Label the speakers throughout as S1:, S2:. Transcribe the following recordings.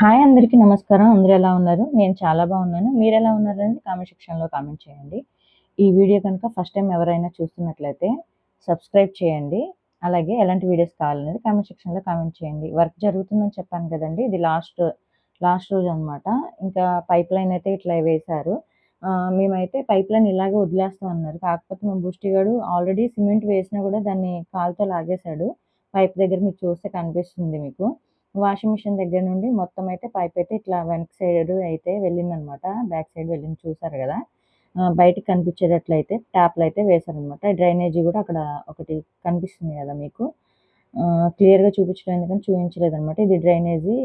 S1: Hi అందరికీ నమస్కారం. అందరూ ఎలా ఉన్నారు? నేను చాలా బాగున్నాను. మీరు ఎలా ఉన్నారని కామెంట్ సెక్షన్లో కామెంట్ చేయండి. ఈ వీడియో కనుక ఫస్ట్ టైం ఎవరైనా చూస్తున్నట్లయితే సబ్స్క్రైబ్ చేయండి. అలాగే ఎలాంటి వీడియోస్ కావాలనేది కామెంట్ సెక్షన్లో కామెంట్ చేయండి. వర్క్ జరుగుతుందని చెప్పాను కదండి. ఇది లాస్ట్ లాస్ట్ రోజు అనమాట ఇంకా పైప్ లైన్ అయితే ఇట్లా వేశారు. మేమైతే పైప్ లైన్ ఇలాగే వదిలేస్తాం అన్నారు. కాకపోతే మా బుష్టిగాడు ఆల్రెడీ సిమెంట్ వేసినా కూడా దాన్ని కాలుతో లాగేశాడు. పైప్ దగ్గర మీకు చూస్తే కనిపిస్తుంది మీకు. వాషింగ్ మిషన్ దగ్గర నుండి మొత్తం అయితే పైప్ అయితే ఇట్లా వెనక సైడ్ అయితే వెళ్ళిందనమాట. బ్యాక్ సైడ్ వెళ్ళింది చూసారు కదా. బయటకు కనిపించేటట్లయితే ట్యాప్లు అయితే వేశారనమాట. డ్రైనేజీ కూడా అక్కడ ఒకటి కనిపిస్తుంది కదా మీకు. క్లియర్గా చూపించడం ఎందుకని చూపించలేదు అనమాట ఇది డ్రైనేజీ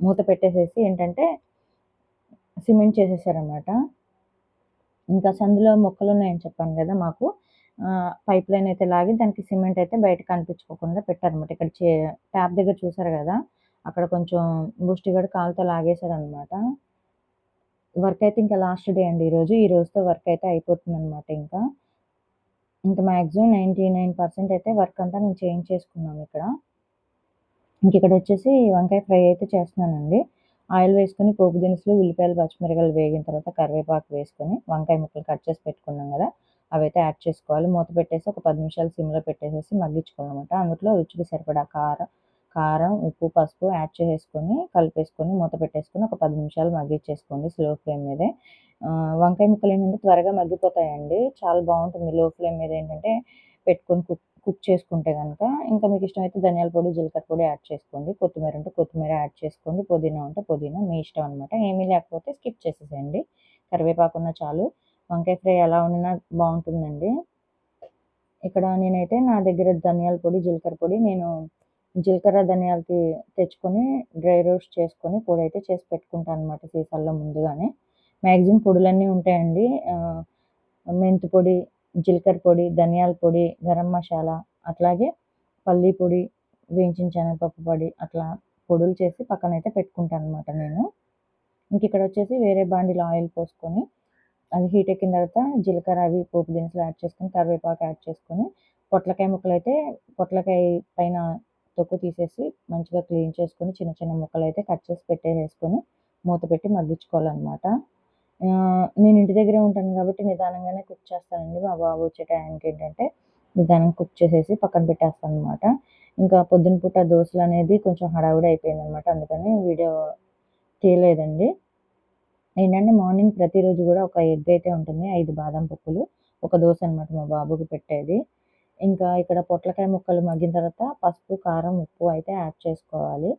S1: మూత పెట్టేసేసి ఏంటంటే సిమెంట్ చేసేసారనమాట. ఇంకా సందులో మొక్కలు ఉన్నాయని చెప్పాను కదా మాకు. పైప్ లైన్ అయితే లాగి దానికి సిమెంట్ అయితే బయట కనిపించుకోకుండా పెట్టారనమాట ఇక్కడ చే ట్యాప్ దగ్గర చూసారు కదా అక్కడ కొంచెం బుష్టిగడు కాలుతో లాగేశాడు అనమాట వర్క్ అయితే ఇంకా లాస్ట్ డే అండి ఈరోజు. ఈ రోజుతో వర్క్ అయితే అయిపోతుంది అనమాట ఇంకా. ఇంకా మ్యాక్సిమం నైంటీ నైన్ పర్సెంట్ అయితే వర్క్ అంతా నేను చేంజ్ చేసుకున్నాను ఇక్కడ. ఇంక ఇక్కడ వచ్చేసి వంకాయ ఫ్రై అయితే చేస్తున్నానండి. ఆయిల్ వేసుకొని పోపు దినుసులు ఉల్లిపాయలు పచ్చిమిరకాయలు వేగిన తర్వాత కరివేపాకు వేసుకొని వంకాయ ముక్కలు కట్ చేసి పెట్టుకున్నాం కదా. అవైతే యాడ్ చేసుకోవాలి. మూత పెట్టేసి ఒక పది నిమిషాలు సిమ్లో పెట్టేసేసి మగ్గించుకోవాలన్నమాట. అందులో రుచికి సరిపడా కారం కారం ఉప్పు పసుపు యాడ్ చేసేసుకొని కలిపేసుకొని మూత పెట్టేసుకొని ఒక పది నిమిషాలు మగ్గించేసుకోండి స్లో ఫ్లేమ్ మీదే. వంకాయ ముక్కలు ఏంటంటే త్వరగా మగ్గిపోతాయండి. చాలా బాగుంటుంది లో ఫ్లేమ్ మీద ఏంటంటే పెట్టుకొని కుక్ కుక్ చేసుకుంటే కనుక ఇంకా మీకు ఇష్టమైతే ధనియాల పొడి జీలకర్ర పొడి యాడ్ చేసుకోండి. కొత్తిమీర ఉంటే కొత్తిమీర యాడ్ చేసుకోండి. పుదీనా ఉంటే పుదీనా మీ ఇష్టం అనమాట ఏమీ లేకపోతే స్కిప్ చేసేసేయండి. కరివేపాకున్న చాలు. వంకాయ ఫ్రై ఎలా ఉండినా బాగుంటుందండి. ఇక్కడ నేనైతే నా దగ్గర ధనియాల పొడి జీలకర్ర పొడి నేను జీలకర్ర ధనియాలకి తెచ్చుకొని డ్రై రోస్ట్ చేసుకొని పొడి అయితే చేసి పెట్టుకుంటాను అనమాట సీసాల్లో ముందుగానే. మ్యాక్సిమం పొడులన్నీ ఉంటాయండి. మెంతి పొడి జీలకర్ర పొడి ధనియాల పొడి గరం మసాలా అట్లాగే పల్లీ పొడి వేయించిన శనగపప్పు పొడి అట్లా పొడులు చేసి పక్కన అయితే పెట్టుకుంటాను అనమాట నేను. ఇంక ఇక్కడ వచ్చేసి వేరే బాండిలో ఆయిల్ పోసుకొని అది హీట్ ఎక్కిన తర్వాత జీలకర్ర అవి పోపు దినుసులు యాడ్ చేసుకొని కరివేపాకు యాడ్ చేసుకొని పొట్లకాయ ముక్కలు అయితే పొట్లకాయ పైన తొక్కు తీసేసి మంచిగా క్లీన్ చేసుకొని చిన్న చిన్న ముక్కలు అయితే కట్ చేసి పెట్టేసేసుకొని మూత పెట్టి మగ్గించుకోవాలన్నమాట. నేను ఇంటి దగ్గరే ఉంటాను కాబట్టి నిదానంగానే కుక్ చేస్తానండి. మా బాబు వచ్చే టైంకి ఏంటంటే నిదానం కుక్ చేసేసి పక్కన పెట్టేస్తాను అనమాట ఇంకా పొద్దున పూట దోశలు అనేది కొంచెం హడావుడి అయిపోయింది అనమాట అందుకని వీడియో తీయలేదండి. ఏంటంటే మార్నింగ్ ప్రతిరోజు కూడా ఒక ఎగ్ అయితే ఉంటుంది ఐదు బాదం పప్పులు ఒక దోశ అనమాట మా బాబుకి పెట్టేది. ఇంకా ఇక్కడ పొట్లకాయ ముక్కలు మగ్గిన తర్వాత పసుపు కారం ఉప్పు అయితే యాడ్ చేసుకోవాలి.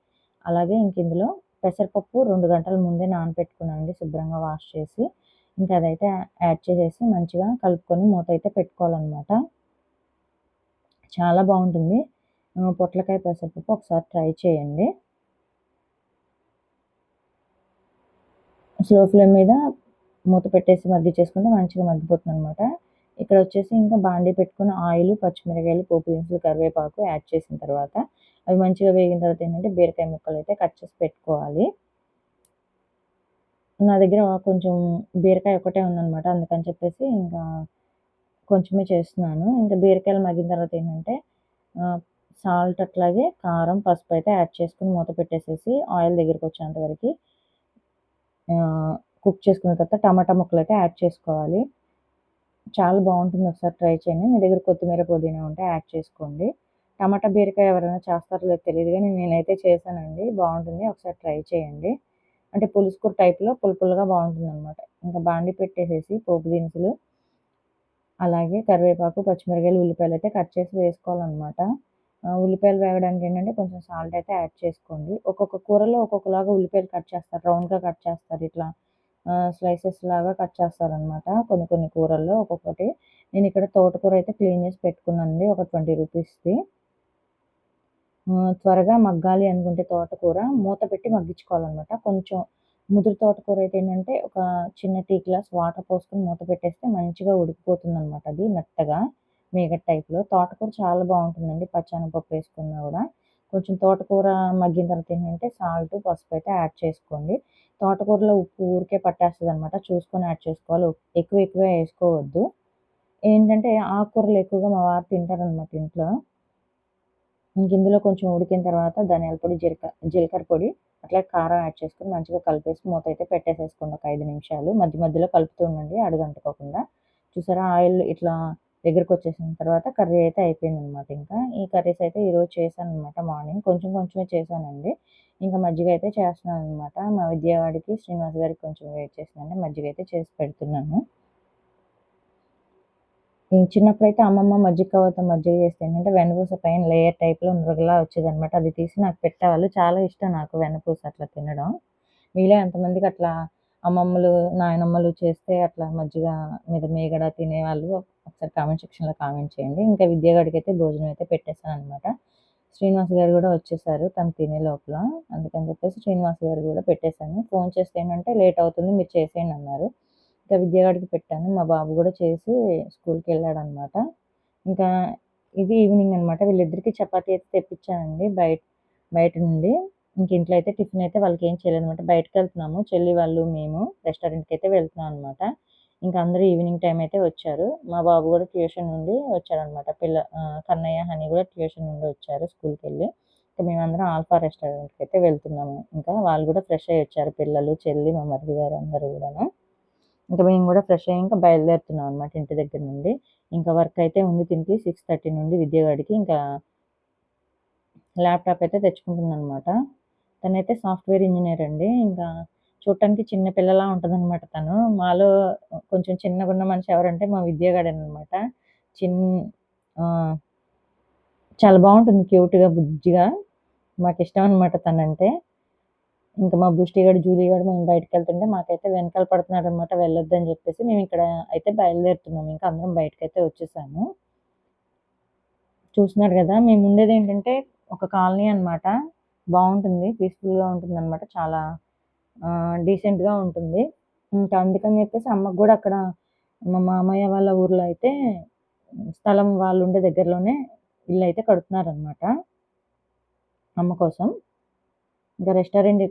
S1: అలాగే ఇంక ఇందులో పెసరపప్పు రెండు గంటల ముందే నానబెట్టుకున్నానండి శుభ్రంగా వాష్ చేసి. ఇంకా అదైతే యాడ్ చేసేసి మంచిగా కలుపుకొని మూత అయితే పెట్టుకోవాలన్నమాట. చాలా బాగుంటుంది. పొట్లకాయ పెసరపప్పు ఒకసారి ట్రై చేయండి. స్లో ఫ్లేమ్ మీద మూత పెట్టేసి మగ్గి చేసుకుంటే మంచిగా మగ్గిపోతుంది అనమాట ఇక్కడ వచ్చేసి ఇంకా బాండీ పెట్టుకుని ఆయిల్ పచ్చిమిరకాయలు పోపు దినుసులు కరివేపాకు యాడ్ చేసిన తర్వాత అవి మంచిగా వేగిన తర్వాత ఏంటంటే బీరకాయ ముక్కలు అయితే కట్ చేసి పెట్టుకోవాలి. నా దగ్గర కొంచెం బీరకాయ ఒకటే ఉందనమాట అందుకని చెప్పేసి ఇంకా కొంచెమే చేస్తున్నాను. ఇంకా బీరకాయలు మగ్గిన తర్వాత ఏంటంటే సాల్ట్ అట్లాగే కారం పసుపు అయితే యాడ్ చేసుకుని మూత పెట్టేసేసి ఆయిల్ దగ్గరికి వచ్చేంత వరకు కుక్ చేసుకున్న తర్వాత టమాటా ముక్కలు అయితే యాడ్ చేసుకోవాలి. చాలా బాగుంటుంది ఒకసారి ట్రై చేయండి. మీ దగ్గర కొత్తిమీర పుదీనా ఉంటే యాడ్ చేసుకోండి. టమాటా బీరకాయ ఎవరైనా చేస్తారో లేదో తెలియదు కానీ నేనైతే చేశానండి. బాగుంటుంది. ఒకసారి ట్రై చేయండి. అంటే పులుసుకూర టైప్లో పులుపులుగా బాగుంటుంది అనమాట ఇంకా బాండి పెట్టేసేసి పోపు దినుసులు అలాగే కరివేపాకు పచ్చిమిరకాయలు ఉల్లిపాయలు అయితే కట్ చేసి వేసుకోవాలన్నమాట. ఉల్లిపాయలు వేగడానికి ఏంటంటే కొంచెం సాల్ట్ అయితే యాడ్ చేసుకోండి. ఒక్కొక్క కూరలో ఒక్కొక్కలాగా ఉల్లిపాయలు కట్ చేస్తారు రౌండ్గా కట్ చేస్తారు ఇట్లా స్లైసెస్ లాగా కట్ చేస్తారనమాట కొన్ని కొన్ని కూరల్లో. ఒక్కొక్కటి నేను ఇక్కడ తోటకూర అయితే క్లీన్ చేసి పెట్టుకున్నానండి ఒక ట్వంటీ రూపీస్ది త్వరగా మగ్గాలి అనుకుంటే తోటకూర మూత పెట్టి మగ్గించుకోవాలన్నమాట. కొంచెం ముదురు తోటకూర అయితే ఏంటంటే ఒక చిన్న టీ గ్లాస్ వాటర్ పోసుకొని మూత పెట్టేస్తే మంచిగా ఉడికిపోతుంది అనమాట అది మెత్తగా. మేగట్ టైప్లో తోటకూర చాలా బాగుంటుందండి. పచ్చెనపప్పు వేసుకున్నా కూడా. కొంచెం తోటకూర మగ్గిన తర్వాత ఏంటంటే సాల్ట్ పసుపు అయితే యాడ్ చేసుకోండి. తోటకూరలో ఉప్పు ఊరికే పట్టేస్తుంది అనమాట చూసుకొని యాడ్ చేసుకోవాలి. ఎక్కువ ఎక్కువ వేసుకోవద్దు. ఏంటంటే ఆకుకూరలు ఎక్కువగా మా వారు తింటారనమాట ఇంట్లో. ఇంక ఇందులో కొంచెం ఉడికిన తర్వాత ధనియాల పొడి జీలకర్ర జీలకర్ర పొడి అట్లా కారం యాడ్ చేసుకొని మంచిగా కలిపేసి మూత అయితే పెట్టేసేసుకోండి. ఒక ఐదు నిమిషాలు. మధ్య మధ్యలో కలుపుతూ ఉండండి. అడుగంటుకోకుండా. చూసారా? ఆయిల్ ఇట్లా దగ్గరకు వచ్చేసిన తర్వాత కర్రీ అయితే అయిపోయింది అనమాట ఇంకా. ఈ కర్రీస్ అయితే ఈరోజు చేశాను అనమాట మార్నింగ్. కొంచెం కొంచెమే చేశానండి. ఇంకా మజ్జిగ అయితే చేస్తున్నాను అనమాట మా విద్యావాడికి శ్రీనివాస్ గారికి కొంచెం వెయిట్ చేసినండి మజ్జిగ అయితే చేసి పెడుతున్నాను. చిన్నప్పుడు అయితే అమ్మమ్మ మజ్జిగ కవ్వతో మజ్జిగ చేస్తే ఏంటంటే వెన్నపూస పైన లేయర్ టైప్లో నురగలా వచ్చేదనమాట. అది తీసి నాకు పెట్టేవాళ్ళు. చాలా ఇష్టం నాకు వెన్నపూస అట్లా తినడం. మీలో ఎంతమందికి అట్లా అమ్మమ్మలు నాయనమ్మలు చేస్తే అట్లా మజ్జిగ మీద మేగడ తినేవాళ్ళు? ఒకసారి కామెంట్ సెక్షన్లో కామెంట్ చేయండి. ఇంకా విద్యాగాడికి అయితే భోజనం అయితే పెట్టేశాను అనమాట శ్రీనివాస్ గారు కూడా వచ్చేసారు తను తినే లోపల. అందుకని చెప్పేసి శ్రీనివాస్ గారు కూడా పెట్టేశాను. ఫోన్ చేస్తే ఏంటంటే లేట్ అవుతుంది మీరు చేసేయండి అన్నారు. ఇంకా విద్యాగాడికి పెట్టాను. మా బాబు కూడా చేసి స్కూల్కి వెళ్ళాడు అనమాట ఇంకా ఇది ఈవినింగ్ అనమాట వీళ్ళిద్దరికి చపాతీ అయితే తెప్పించానండి బయట బయట నుండి. ఇంక ఇంట్లో అయితే టిఫిన్ అయితే వాళ్ళకి ఏం చేయలేదు అనమాట బయటకు వెళ్తున్నాము చెల్లి వాళ్ళు మేము రెస్టారెంట్కి అయితే వెళ్తున్నాం అనమాట ఇంకా అందరూ ఈవినింగ్ టైం అయితే వచ్చారు. మా బాబు కూడా ట్యూషన్ నుండి వచ్చారనమాట. పిల్ల కన్నయ్య హనీ కూడా ట్యూషన్ నుండి వచ్చారు స్కూల్కి వెళ్ళి. ఇంకా మేమందరం ఆల్ఫా రెస్టారెంట్కి అయితే వెళ్తున్నాము. ఇంకా వాళ్ళు కూడా ఫ్రెష్ అయ్యి వచ్చారు. పిల్లలు చెల్లి మా మరిది గారు అందరూ కూడాను. ఇంకా మేము కూడా ఫ్రెష్ అయ్యి ఇంకా బయలుదేరుతున్నాం అనమాట ఇంటి దగ్గర నుండి. ఇంకా వర్క్ అయితే ఉంది తింటి సిక్స్ థర్టీ నుండి విద్యగాడికి ఇంకా ల్యాప్టాప్ అయితే తెచ్చుకుంటుంది అనమాట తనైతే సాఫ్ట్వేర్ ఇంజనీర్ అండి. ఇంకా చూడటానికి చిన్న పిల్లలా ఉంటుందన్నమాట తను. మాలో కొంచెం చిన్నగా ఉన్న మనిషి ఎవరంటే మా విద్యాగాడనమాట. చిన్న చాలా బాగుంటుంది క్యూట్గా బుజ్జిగా. మాకు ఇష్టం అనమాట తనంటే. ఇంకా మా బుష్టిగాడు జూలీగాడు మేము బయటకు వెళ్తుంటే మాకైతే వెనకాల పడుతున్నాడు అనమాట వెళ్ళొద్దని చెప్పేసి మేము ఇక్కడ అయితే బయలుదేరుతున్నాం. ఇంకా అందరం బయటకు అయితే వచ్చేసాము. చూస్తున్నారు కదా మేము ఉండేది ఏంటంటే ఒక కాలనీ అనమాట బాగుంటుంది పీస్ఫుల్గా ఉంటుంది అనమాట చాలా డీసెంట్గా ఉంటుంది. ఇంకా అందుకని చెప్పేసి అమ్మకు కూడా అక్కడ మా మామయ్య వాళ్ళ ఊర్లో అయితే స్థలం వాళ్ళు ఉండే దగ్గరలోనే ఇల్లు అయితే కడుతున్నారనమాట అమ్మ కోసం. ఇంకా రెస్టారెంట్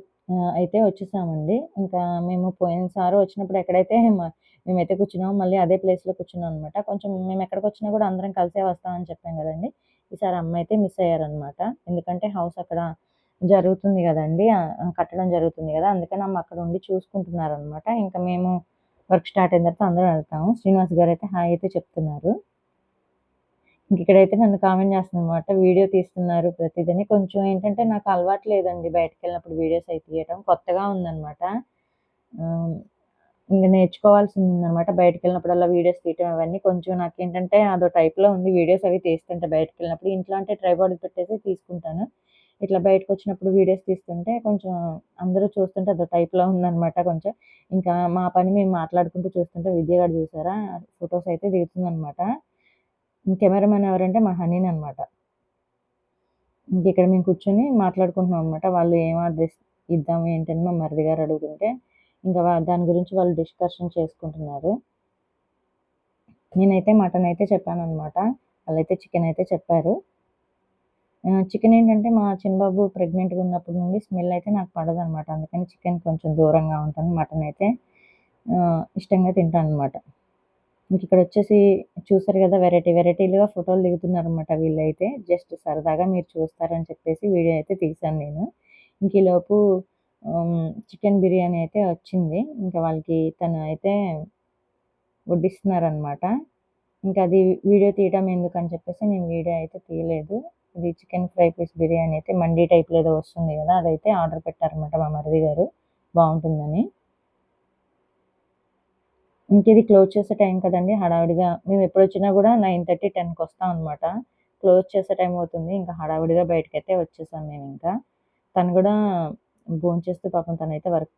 S1: అయితే వచ్చేసామండి. ఇంకా మేము పోయినసారి వచ్చినప్పుడు ఎక్కడైతే మేమైతే కూర్చున్నామో మళ్ళీ అదే ప్లేస్లో కూర్చున్నాం అనమాట కొంచెం మేము ఎక్కడికి వచ్చినా కూడా అందరం కలిసే వస్తామని చెప్పాం కదండి. ఈసారి అమ్మ అయితే మిస్ అయ్యారనమాట ఎందుకంటే హౌస్ అక్కడ జరుగుతుంది కదండి. కట్టడం జరుగుతుంది కదా. అందుకని అమ్మ అక్కడ ఉండి చూసుకుంటున్నారు అనమాట ఇంకా మేము వర్క్ స్టార్ట్ అయిన తర్వాత అందరం వెళ్తాము. శ్రీనివాస్ గారు అయితే హాయ్ అయితే చెప్తున్నారు. ఇంక ఇక్కడైతే నన్ను కామెంట్ చేస్తుంది అనమాట వీడియో తీస్తున్నారు ప్రతిదని కొంచెం ఏంటంటే నాకు అలవాటు లేదండి బయటకు వెళ్ళినప్పుడు వీడియోస్ అయితే తీయడం కొత్తగా ఉందన్నమాట. ఇంకా నేర్చుకోవాల్సి ఉందన్నమాట. బయటకు వెళ్ళినప్పుడల్లా వీడియోస్ తీయటం అవన్నీ. కొంచెం నాకు ఏంటంటే అదో టైప్లో ఉంది. వీడియోస్ అవి తీస్తుంటే బయటకు వెళ్ళినప్పుడు ఇంట్లో అంటే ట్రైబాడీ పెట్టేసి తీసుకుంటాను. ఇట్లా బయటకు వచ్చినప్పుడు వీడియోస్ తీస్తుంటే కొంచెం అందరూ చూస్తుంటే అదో టైప్లో ఉందనమాట కొంచెం. ఇంకా మా పని మేము మాట్లాడుకుంటూ చూస్తుంటే విద్య గారు చూసారా? ఫొటోస్ అయితే దిగుతుందనమాట కెమెరామెన్ ఎవరంటే మా హనీని అనమాట ఇంక ఇక్కడ మేము కూర్చొని మాట్లాడుకుంటున్నాం అనమాట వాళ్ళు ఏం అడ్రస్ ఇద్దాం ఏంటని మా మరిది గారు అడుగుతుంటే ఇంకా దాని గురించి వాళ్ళు డిస్కషన్ చేసుకుంటున్నారు. నేనైతే మటన్ అయితే చెప్పాను అనమాట వాళ్ళైతే చికెన్ అయితే చెప్పారు. చికెన్ ఏంటంటే మా చిన్నబాబు ప్రెగ్నెంట్గా ఉన్నప్పటి నుండి స్మెల్ అయితే నాకు పడదు అనమాట అందుకని చికెన్ కొంచెం దూరంగా ఉంటాను మటన్ అయితే ఇష్టంగా తింటాను అనమాట ఇంక ఇక్కడ వచ్చేసి చూసారు కదా వెరైటీ వెరైటీలుగా ఫోటోలు దిగుతున్నారనమాట వీళ్ళైతే. జస్ట్ సరదాగా మీరు చూస్తారని చెప్పేసి వీడియో అయితే తీశాను నేను. ఇంక ఈలోపు చికెన్ బిర్యానీ అయితే వచ్చింది. ఇంకా వాళ్ళకి తను అయితే వడ్డిస్తున్నారనమాట ఇంకా అది వీడియో తీయడం ఎందుకని చెప్పేసి నేను వీడియో అయితే తీయలేదు. ఇది చికెన్ ఫ్రై పీస్ బిర్యానీ అయితే మండీ టైప్లో ఏదో వస్తుంది కదా అదైతే ఆర్డర్ పెట్టారనమాట మా మరిది గారు. బాగుంటుందని. ఇంక ఇది క్లోజ్ చేసే టైం కదండి హడావిడిగా మేము ఎప్పుడు వచ్చినా కూడా నైన్ థర్టీ టెన్కి వస్తాం అనమాట క్లోజ్ చేసే టైం అవుతుంది ఇంకా హడావిడిగా బయటకైతే వచ్చేసాం మేము ఇంకా. తను కూడా భోంచేస్తూ పాపం తనైతే వర్క్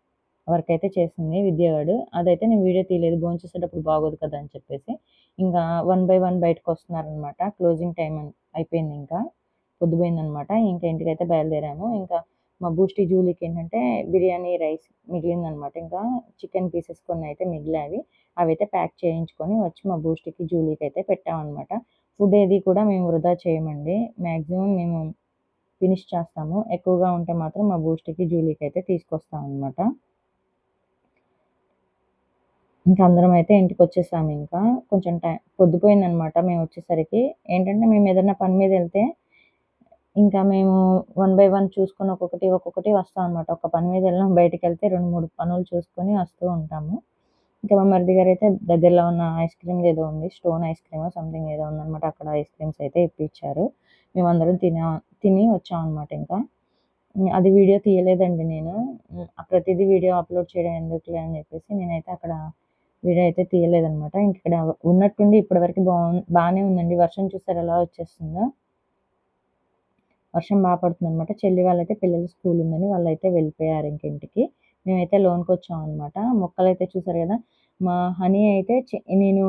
S1: వర్క్ అయితే చేసింది విద్యగాడు. అదైతే నేను వీడియో తీయలేదు భోజనం చేసేటప్పుడు బాగోదు కదా అని చెప్పేసి. ఇంకా వన్ బై వన్ బయటకు వస్తున్నారనమాట క్లోజింగ్ టైం అయిపోయింది ఇంకా. పొద్దుపోయిందనమాట. ఇంకా ఇంటికైతే బయలుదేరాము. ఇంకా మా బూస్టీ జూలీకి ఏంటంటే బిర్యానీ రైస్ మిగిలిందనమాట. ఇంకా చికెన్ పీసెస్ కొన్ని అయితే మిగిలావి. అవి అయితే ప్యాక్ చేయించుకొని వచ్చి మా బూస్టీకి జూలీకి అయితే పెట్టామన్నమాట ఫుడ్ ఏది కూడా మేము వృధా చేయమండి. మ్యాక్సిమం మేము ఫినిష్ చేస్తాము. ఎక్కువగా ఉంటే మాత్రం మా బూస్ట్కి జూలీకి అయితే తీసుకొస్తాం అనమాట ఇంకా అందరం అయితే ఇంటికి వచ్చేసాము ఇంకా కొంచెం టైం పొద్దుపోయిందనమాట మేము వచ్చేసరికి. ఏంటంటే మేము ఏదైనా పని మీద వెళ్తే ఇంకా మేము వన్ బై వన్ చూసుకొని ఒక్కొక్కటి ఒక్కొక్కటి వస్తాం అనమాట ఒక పని మీద వెళ్ళాం బయటికి వెళ్తే రెండు మూడు పనులు చూసుకొని వస్తూ ఉంటాము. ఇంకా మా మరిది గారు అయితే దగ్గరలో ఉన్న ఐస్ క్రీమ్ ఏదో ఉంది స్టోన్ ఐస్ క్రీమ్ సంథింగ్ ఏదో ఉందన్నమాట అక్కడ ఐస్ క్రీమ్స్ అయితే ఇప్పించారు. మేమందరం తినా తిని వచ్చాం అనమాట ఇంకా. అది వీడియో తీయలేదండి నేను. ప్రతిదీ వీడియో అప్లోడ్ చేయడం ఎందుకులే అని చెప్పేసి నేనైతే అక్కడ వీడియో అయితే తీయలేదనమాట ఇంక ఇక్కడ ఉన్నట్టుండి ఇప్పటివరకు బాగు బాగానే ఉందండి. వర్షం చూసారు ఎలా వచ్చేస్తుందో? వర్షం బాగా పడుతుంది అనమాట చెల్లి వాళ్ళైతే పిల్లలు స్కూల్ ఉందని వాళ్ళైతే వెళ్ళిపోయారు ఇంకింటికి. మేమైతే లోన్కి వచ్చాం అనమాట మొక్కలు అయితే చూసారు కదా మా హనీ అయితే చె- నేను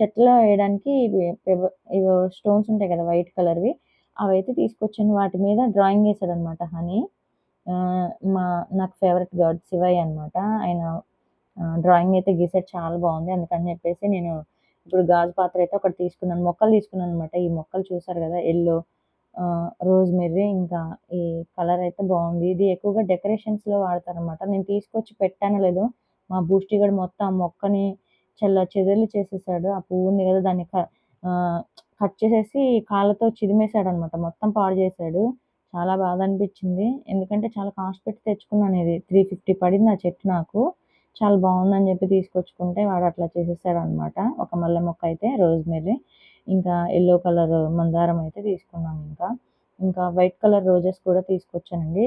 S1: చెట్లో వేయడానికి ఇవి పెవ- ఇవి స్టోన్స్ ఉంటాయి కదా వైట్ కలర్వి అవి అయితే తీసుకొచ్చాను. వాటి మీద డ్రాయింగ్ వేసాడు అనమాట హనీ మా నాకు ఫేవరెట్ గాడ్ శివయ్య అనమాట ఆయన డ్రాయింగ్ అయితే గీసాడు. చాలా బాగుంది. అందుకని చెప్పేసి నేను ఇప్పుడు గాజు పాత్ర అయితే ఒకటి తీసుకున్నాను. మొక్కలు తీసుకున్నాను అనమాట ఈ మొక్కలు చూసారు కదా ఎల్లో రోజ్ మెర్రీ ఇంకా ఈ కలర్ అయితే బాగుంది. ఇది ఎక్కువగా డెకరేషన్స్లో వాడతారనమాట నేను తీసుకొచ్చి పెట్టాను లేదు మా బూస్టీ మొత్తం ఆ మొక్కని చల్ల చెదర్లు చేసేసాడు. ఆ పువ్వు ఉంది కదా దాన్ని క- కట్ చేసేసి కాళ్ళతో చిదిమేశాడు అనమాట మొత్తం పాడు చేశాడు. చాలా బాధ అనిపించింది. ఎందుకంటే చాలా కాస్ట్ పెట్టి తెచ్చుకున్నాను ఇది. త్రీ ఫిఫ్టీ పడింది ఆ చెట్టు నాకు. చాలా బాగుందని చెప్పి తీసుకొచ్చుకుంటే వాడు అట్లా చేసేసాడు అనమాట ఒక మల్లె మొక్క అయితే రోజ్ మెర్రీ ఇంకా ఎల్లో కలర్ మందారం అయితే తీసుకున్నాం ఇంకా. ఇంకా వైట్ కలర్ రోజెస్ కూడా తీసుకొచ్చానండి.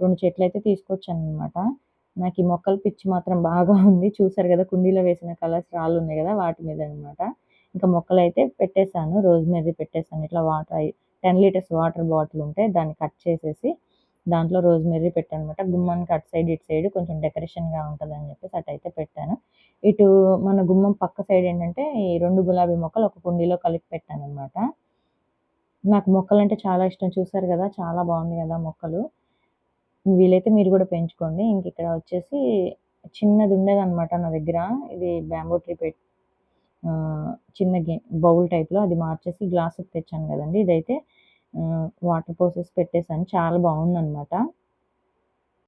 S1: రెండు చెట్లు అయితే తీసుకొచ్చాను అనమాట నాకు ఈ మొక్కల పిచ్చి మాత్రం బాగా ఉంది. చూసారు కదా కుండీలో వేసిన కలర్స్ రాళ్ళు ఉన్నాయి కదా వాటి మీద అనమాట ఇంకా మొక్కలు అయితే పెట్టేశాను. రోజు మీద పెట్టేశాను. ఇట్లా water ten litres water bottle ఉంటే దాన్ని కట్ చేసేసి దాంట్లో రోజ్ మెర్రీ పెట్టాను అనమాట గుమ్మానికి అటు సైడ్ ఇటు సైడ్ కొంచెం డెకరేషన్గా ఉంటుందని చెప్పేసి అటు అయితే పెట్టాను. ఇటు మన గుమ్మం పక్క సైడ్ ఏంటంటే ఈ రెండు గులాబీ మొక్కలు ఒక కుండీలో కలిపి పెట్టాను అనమాట నాకు మొక్కలు అంటే చాలా ఇష్టం. చూసారు కదా చాలా బాగుంది కదా మొక్కలు. వీలైతే మీరు కూడా పెంచుకోండి. ఇంక ఇక్కడ వచ్చేసి చిన్నది ఉండేదన్నమాట నా దగ్గర. ఇది బ్యాంబో ట్రీ పెట్ చిన్న గే బౌల్ టైప్లో అది మార్చేసి గ్లాసుకి తెచ్చాను కదండి. ఇదైతే వాటర్ పోసెస్ పెట్టేశాను. చాలా బాగుందన్నమాట.